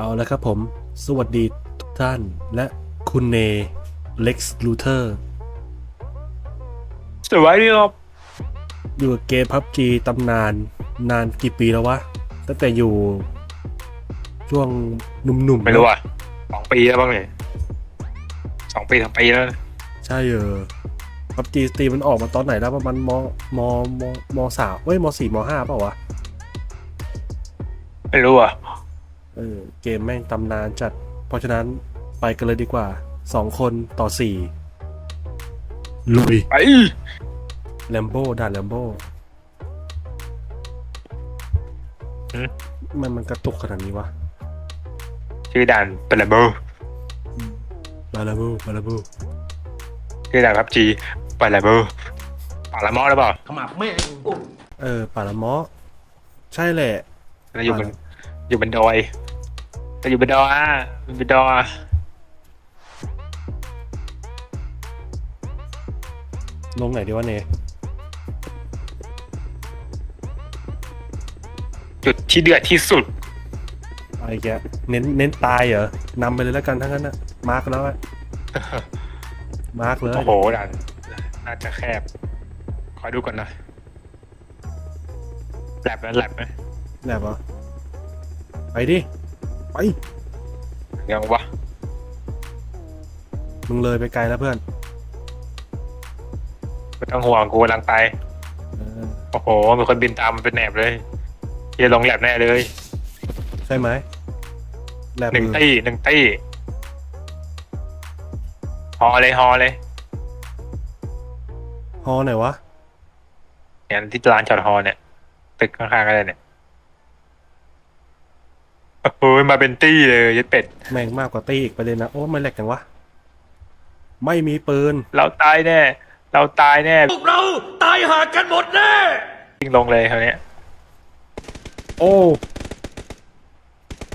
เอาละครับผม สวัสดีทุกท่านและคุณเนเล็กซ์ลูเทอร์สวัสดีครับอยู่กับเกมพับจีตำนานนานกี่ปีแล้ววะ ตั้งแต่อยู่ ช่วงหนุ่มๆไม่รู้อะสองปีแล้วบ้างเลยสองปีสามปีแล้วนะใช่เออพับจีสตรีมันออกมาตอนไหนแล้วประมาณมมมมสามเว้ยมสี่มห้าเปล่าวะ ไม่รู้อะ เออเกมแม่งตำนานจัด เพราะฉะนั้นไปกันเลยดีกว่าสองคนต่อสี่ลุยไปแลมโบด่านแลมโบมันมันกระตุกขนาดนี้วะ ชื่อด่านเปลเบอร์บาลาบูบาลาบูชื่อด่านพับจีเปลเบอร์ปาละมอหรือเปล่าขมับแม่งอุ๊ยเออป่าละเมาะใช่แหละเราอยู่บนอยู่บนดอย เราอยู่บนดอยอะบนดอยลงไหนดีวะเนจุดที่เดือดที่สุดไอ้แกเน้นเน้นตายเหรอนำไปเลยแล้วกันทั้งนั้นนะมาร์กแล้วอะมาร์กเลยโอ้โหด่านน่าจะแคบ ขอดูก่อนนะแลบนะแลบนะแหลบเหรอไปดิ ไปยังวะมึงเลยไปไกลแล้วเพื่อนไม่ต้องห่วงกูกำลังไป เออโอ้โหมีคนบินตามมันเป็นแหนบเลยจะลงแลบแน่เลยใช่ไหมแหลบหนึ่งมือตี้หนึ่งตี้ฮอเลยฮอเลยฮอไหนวะเนี่ยที่ลานจอดฮอเนี่ยตึกข้างๆกันเลยเนี่ย โอ้ยมาเป็นตี้เลยยัดเป็ด แม่งมากกว่าตีอีกไปเลยนะ โอ้ไม่แหลกกันวะ ไม่มีปืน เราตายแน่ เราตายแน่ พวกเราตายหากันหมดแน่ ยิงลงเลยคราวเนี้ยโอ้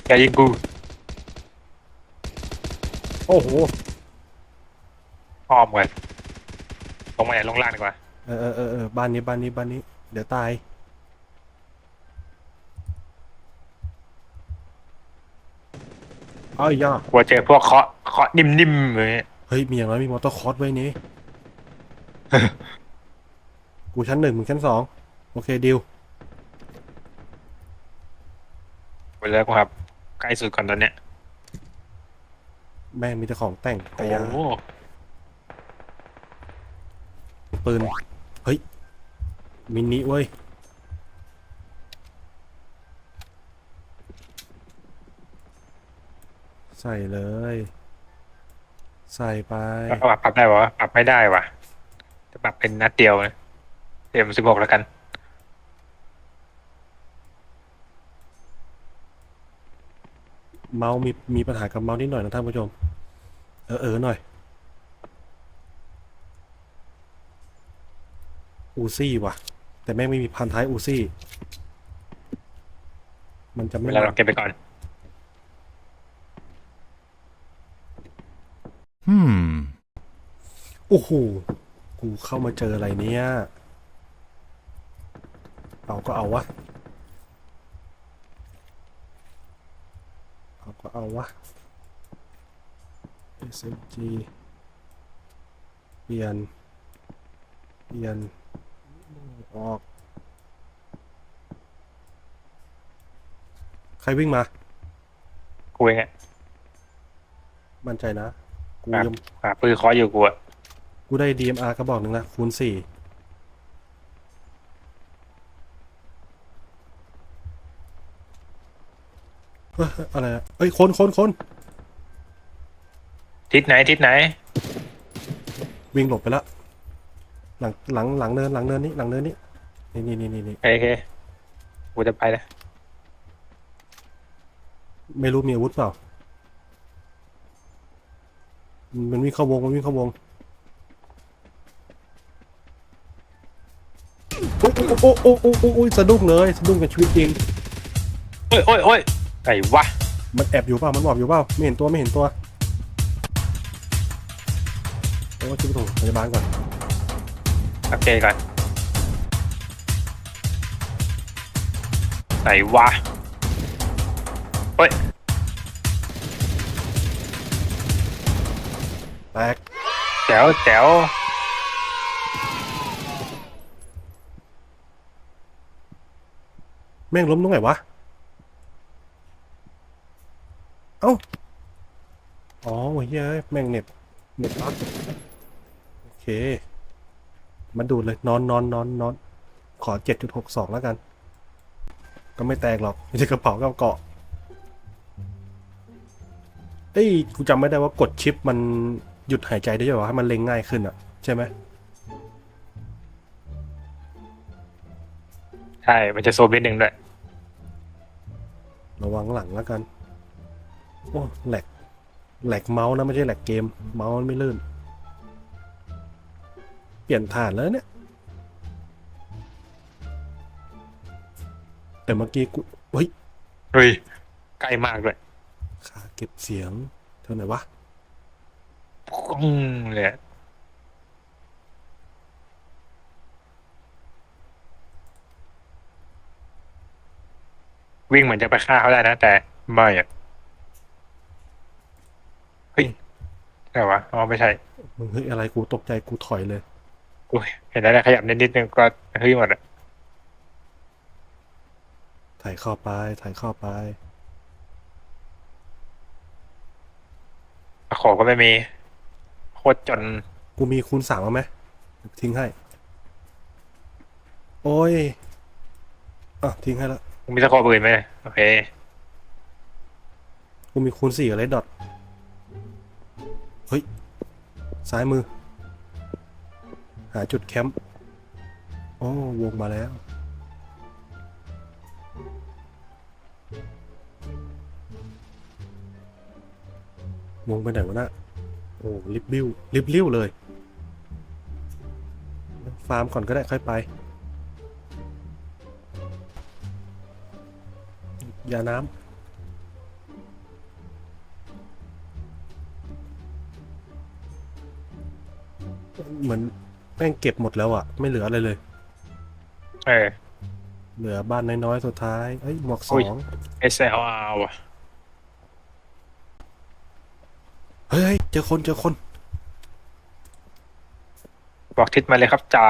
อย่ายิงกู โอ้โห อ้อมกันลงมาไหนลงล่างดีกว่า เออเออเออเออบ้านนี้บ้านนี้บ้านนี้ เดี๋ยวตาย อ้าวย่ากลัวเจอพวกเคาะเคาะนิ่มๆเลยเฮ้ยมีอย่างน้อยมีมอเตอร์คอร์สไว้นี่กูชั้นหนึ่งมึงชั้นสองโอเคดิวไปแล้วครับใกล้สุดก่อนตอนเนี้ยแม่งมีแต่ของแต่งโอ้แต่โหยังปืน เฮ้ย มินิเว้ย ใส่เลย ใส่ไปแล้วก็ปรับได้ปะวะปรับไม่ได้วะจะปรับเป็นนัดเดียวนะเอ็มสิบหกแล้วกัน เมาส์มีมีปัญหากับเมาส์นิดหน่อยนะท่านผู้ชม เออเออหน่อย อูซี่ว่ะ แต่แม่งไม่มีพันท้ายอูซี่ มันจะเวไม่ลาเราเก็บไปก่อน Hmm. โอ้โห กูเข้ามาเจออะไรเนี่ย เอาก็เอาวะ เอาก็เอาวะ SMG เปลี่ยน เปลี่ยน ออก ใครวิ่งมา กูเองอะมั่นใจนะ กูครับยังหาปืนเคาะอยู่กูอะกูได้ DMR กระบอกหนึ่งละคูณสี่เฮ้ยอะไรอะเอ้ยคนคนคนทิศไหนทิศไหน วิ่งหลบไปแล้วหลังหลังหลังเนินหลังเนินนี้หลังเนินนี้นี่นี่นี่นี่นี่โอเคกูจะไปแล้วไม่รู้มีอาวุธเปล่า มันวิ่งเข้าวง มันวิ่งเข้าวงโอ้โอ้โอ้โอ้โอ้โอ้สะดุ้งเลยสะดุ้งกับชีวิตจริงโอ้ยโอ้ยโอ้ยไอ้วะ มันแอบอยู่เปล่ามันหมอบอยู่เปล่าไม่เห็นตัวไม่เห็นตัวเดี๋ยวว่าชิบะถงพยาบาลก่อนโอเคก่อนไหนวะเฮ้ย แตกแจ๋วแจ๋วแม่งล้มตรงไหนวะ เอ้า อ๋อเฮ้ยเอ้ยแม่งเน็ตเน็ตบั๊กโอเค มาดูเลยนอนนอนนอนนอน ขอเจ็ดจุดหกสองแล้วกัน ก็ไม่แตกหรอกไม่ใช่กระเป๋ากับเกาะเอ้ยกูจำไม่ได้ว่ากดชิปมัน หยุดหายใจได้ไหมวะให้มันเล็งง่ายขึ้นอะ ใช่ไหมใช่ มันจะโซมนิดนึงด้วย ระวังหลังแล้วกัน โอ้แหลกแหลกเมาส์นะไม่ใช่แหลกเกม เมาส์มันไม่ลื่น เปลี่ยนฐานแล้วเนี่ย แต่เมื่อกี้กูเฮ้ย เฮ้ย ใกล้มากด้วยขาเก็บเสียงเท่าไหร่วะ ปุ้งเลยอะวิ่งเหมือนจะไปฆ่าเขาได้นะ แต่ไม่อะเฮ้ยอะไรวะอ๋อไม่ใช่ มึงเฮ้ยอะไรกูตกใจกูถอยเลย อุ้ยเห็นอะไรขยับนิดนิดนึงก็เฮ้ยหมดอะถ่ายเข้าไปถ่ายเข้าไปตะขอก็ไม่มีโค ตรจน กูมีคูณสามเอาไหมทิ้งให้ โอ้ย อะ ทิ้งให้แล้วมีตะขอปืนไหมโอเค กูมีคูณสี่กับเลดดอทเฮ้ย ซ้ายมือ หาจุดแคมป์โอ้วงมาแล้ว วงไปไหนวะน่ะโอ้ลิบบิ้วลิบลิ้วเลย ฟาร์มก่อนก็ได้ค่อยไป ยาน้ำเหมือนแม่งเก็บหมดแล้วอะไม่เหลืออะไรเลย เออ เหลือบ้านน้อยๆสุดท้ายเอ้ยหมวกสอุ้อยง SLR ว่ะ เฮ้ย เจอคนเจอคน บอกทิศมาเลยครับจ่า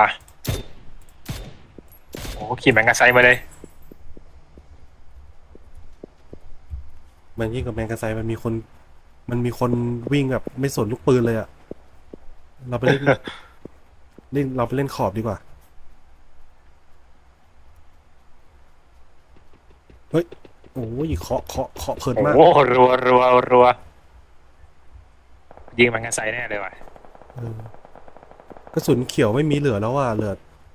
โอ้ขี่แมงกะไซมาเลย มันยิ่งกับแมงกะไซมันมีคน มันมีคนวิ่งแบบไม่สนลูกปืนเลยอะเราไปเล่นเล่นเราไปเล่นขอบดีกว่า เฮ้ย โอ้ยเคาะเคาะเคาะเพลินมาก โอ้โหรัวรัวรัว ยิงแมงกะไซแน่เลยว่ะเออกระสุนเขียวไม่มีเหลือแล้วอะเหลือ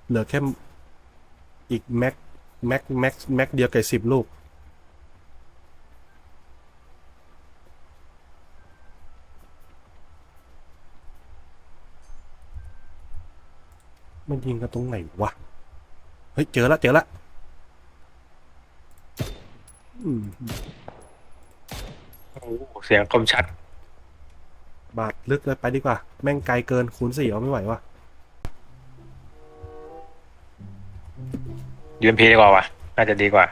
เหลือแค่อีกแม็กแม็กแม็กแม็กเดียวกับสิบลูก มันยิงกันตรงไหนวะ เฮ้ย เจอละเจอละอืมโอ้โหเสียงคมชัด บาดลึกเลยไปดีกว่า แม่งไกลเกินคูณสี่เอาไม่ไหววะยูเอ็มพีดีกว่าว่ะน่าจะดีกว่า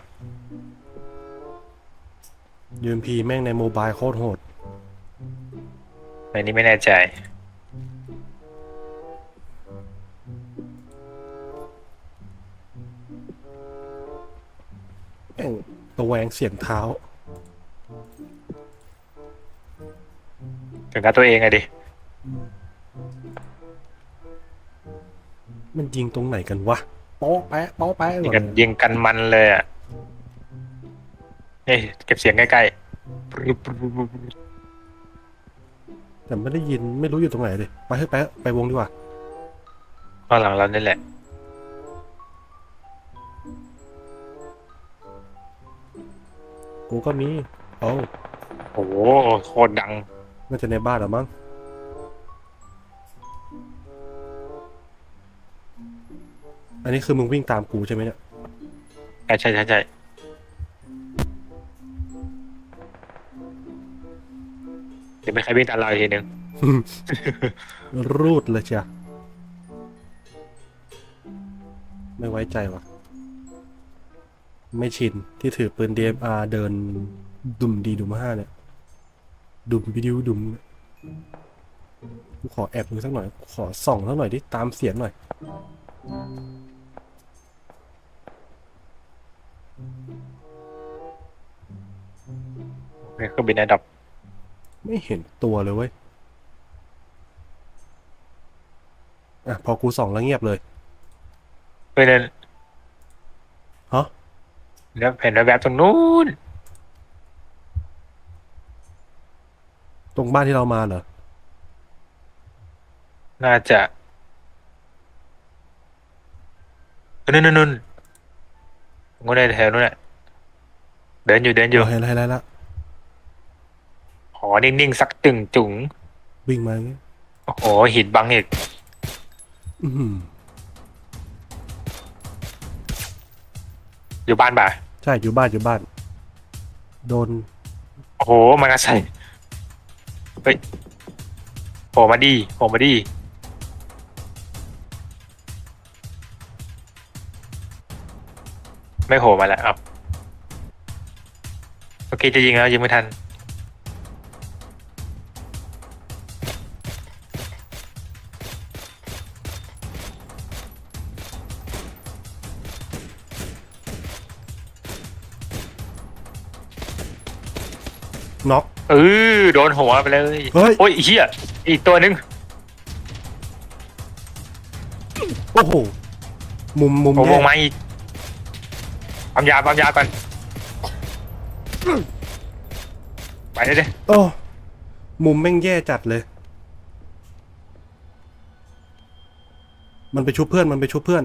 ยูเอ็มพีแม่งในโมบายโคตรโหดในนี้ไม่แน่ใจแม่งตะแวงเสียงเท้า ถึงกับตัวเองอะดิ มันยิงตรงไหนกันวะโป๊ะแปะโป๊ะแปะยิงก่กัอนนยิงกันมันเลยอะนี่เก็บเสียงใกล้ๆปรึบปรึบปรึบปรึบแต่ไม่ได้ยินไม่รู้อยู่ตรงไหนเลยไปเถอะไปเถอะไปวงดีกว่าข้างหลังเรานี่แหละ กูก็มีเอ้าโอ้โหโคตรดัง น่าจะในบ้านเหรอมั้งอันนี้คือมึงวิ่งตามกูใช่ไหมเนี่ยใช่ใช่ใช่ใช่เดี๋ยวไม่ใครวิ่งตามเราอีกทีหนึ่งรูดเลยจ้ะไม่ไว้ใจวะไม่ชินที่ถือปืน DMR เดินดุมดีดุมห้าเนี่ย ดุมวิดิวดุมกูขอแอบดูสักหน่อย ขอส่องสักหน่อยดิ ตามเสียงหน่อยนี่คือบินอันดับไม่เห็นตัวเลยเว้ย อะ พอกูส่องแล้วเงียบเลย เฮ้ยนั่นฮะ แล้วเห็นแวบๆตรงนู้น ตรงบ้านที่เรามาเหรอ น่าจะนู่นนู่นนู่นงูในแถวนู้นแหละเดินอยู่เดินอยู่เอาให้ไล่ไล่ละขอนิ่งๆสักตึงจุ๋งวิ่งมาอย่างงี้โอ้โหหินบังอีกอื้อหืออยู่บ้านบ่าใช่อยู่บ้านอยู่บ้าน โดน โอ้โหมันก็ใส่เฮ้ยโผล่มาดีโผล่มาดีไม่โผล่มาแล้วครับโอเคจะยิงแล้วยิงไม่ทัน เออโดนหัวไปเลยเฮ้ย โอ้ยเฮียอีกตัวหนึงโอ้โห มุมมุมผมวแย่งมาอีกปั๊มยาปั๊มยาก่อนไปเลยดิโอ้มุมแม่งแย่จัดเลย มันไปชุบเพื่อนมันไปชุบเพื่อน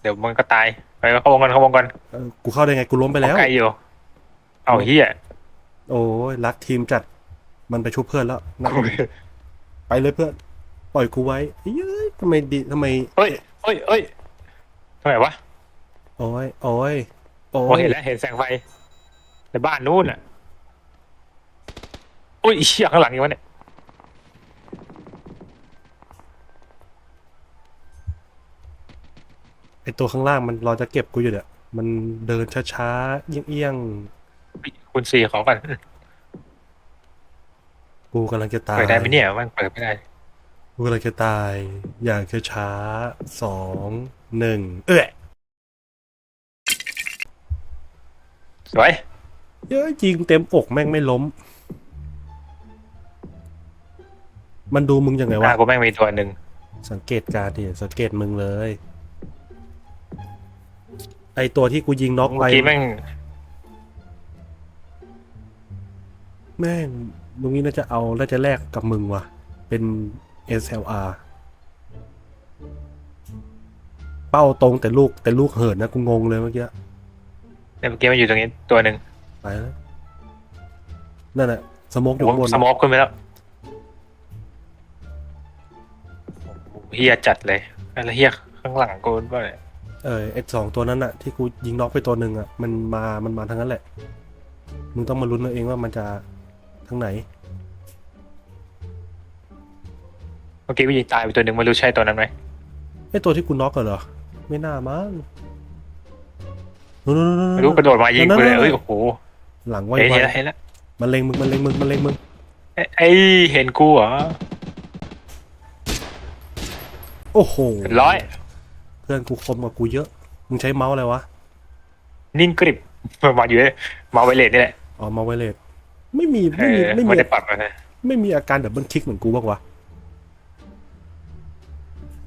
เดี๋ยวมันก็ตายไปเข้าวงกันเข้าวงกันเออกูเข้าได้ไงกูล้มไปแล้ว ไกลอยู่เอาเฮีย โอ้ยรักทีมจัด มันไปชุบเพื่อนแล้วนะไปเลยเพื่อน ปล่อยกูไว้เย้ยทำไมดีทำไมเฮ้ยเฮ้ยเฮ้ยทำไมวะโอ้ยโอ้ยโอ้โอ้ยเห็นแล้วเห็นแสงไฟในบ้านนู้นอะโอ้ยเชี่ยข้างหลังอยู่วะเนี่ยไอตัวข้างล่างมันรอจะเก็บกูอยู่เนี่ยมันเดินช้าๆเอี้ยงเฮ้ย คุณสี่ขอก่อนๆกูกำลังจะตาย เปิดได้ไหมเนี่ยมันเปิดไม่ได้ กูกำลังจะตาย อย่างช้าๆสองหนึ่งเอ้ยสวยเยอะจริงเต็มอกแม่งไม่ล้ม มันดูมึงยังไงหวะ น้ากูแม่งมีตัวหนึ่งสังเกตการณ์ดิสังเกตมึงเลย ไอตัวที่กูยิงน็อกไปเมื่อกี้แม่ง แม่งมึงนี่น่าจะเอาแล้วจะแลกกับมึงว่ะ เป็น SLR เป้าตรงแต่ลูกแต่ลูกเหินนะกูงงเลยเมื่อกี้เนี่ยเมื่อกี้มันอยู่ตรงนี้ตัวหนึ่งไปแล้วนั่นแหละสโมกอยู่ผมข้างบนสโมอกขึ้นไปแล้วโอ้โหเฮียจัดเลยแล้วเฮียข้างหลังกูว่าเนี่ยเออไอสองตัวนั้นอะที่กูยิงน็อกไปตัวหนึ่งอะมันมามันมาทั้งนั้นแหละ มึงต้องมาลุ้นเอาเองว่ามันจะ ทั้งไหน เมื่อกี้กูยิงตายไปตัวหนึ่งไม่รู้ใช่ตัวนั้นไหมไอตัวที่กูน็อกอะเหรอ ไม่น่ามั้งนู่นๆๆๆไม่รู้กระโดดมายิงกูเลยเอ้ยโอ้โหหลังไวเห็นไวเห็นแล้วเห็นแล้วมันเล็งมึงมันเล็งมึงมันเล็งมึงเอ้ยเอ้ยเห็นกูเหรอโอ้โหเรียบร้อยเพื่อนกูคมกว่ากูเยอะ มึงใช้เมาส์อะไรวะนิ่งกริบมาอยู่เลยมาไวเลสนี่แหละอ๋อมาไวเลส ไม่มีเอไม่มีอไม่ไม่มีได้ปรับเลยไม่มีอาการดับเบิลคลิกเหมือนกูบ้างวะ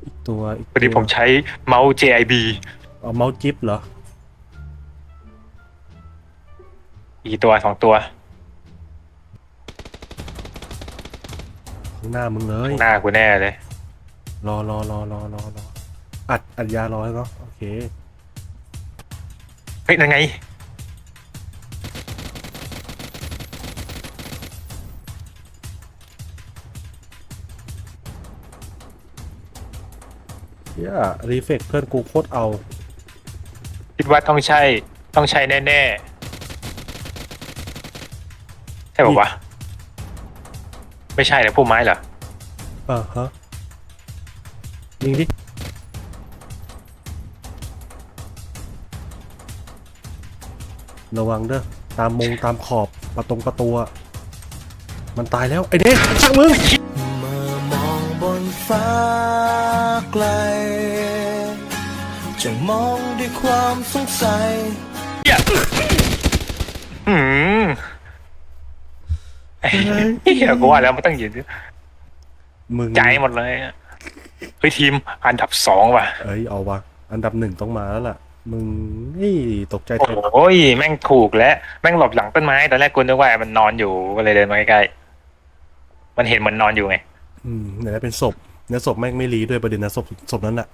อีกตัวอีกพอดีผมใช้เมาส์ JIB เอาเมาส์จิ๊บเหรออีกตัวสองตัวข้างหน้ามึงเลยข้างหน้ากูแน่เลย รอรอรอรอรอรออัดอัดยารอแล้วเนาะโอเค เฮ้ย นั่นไง เฮียรีเฟกเพื่อนกูโคตรเอา คิดว่าต้องใช่ต้องใช่แน่ๆ ใช่ป่าวะ ไม่ใช่เลยผู้ไม้เหรอ อ่าฮะยิงดิ ระวังเด้อ ตามมงตามขอบประตรงประตูอะมันตายแล้ว ไอ้เด้ช่างมึงเมื่อมองบนฟ้า ไกลจะมองด้วยความสงสัยอืมไอ้เหี้ยกูว่าแล้วมันต้องยืนมึงใจหมดเลยอะเฮ้ยทีมอันดับสองว่ะเอ้ยเอาวะอันดับหนึ่งต้องมาแล้วล่ะ มึงนี่ตกใจโอแทน้ยแม่งถูกแล้วแม่งหลบหลังต้นไม้ตอนแรกกูนึกว่ามันนอนอยู่ก็เลยเดินมาใกล้ๆมันเห็นมันนอนอยู่ไง อืมไหนจะเป็นศพ เนื้อศพแม่งไม่รีด้วยประเด็นนะศพศพนั้นอะ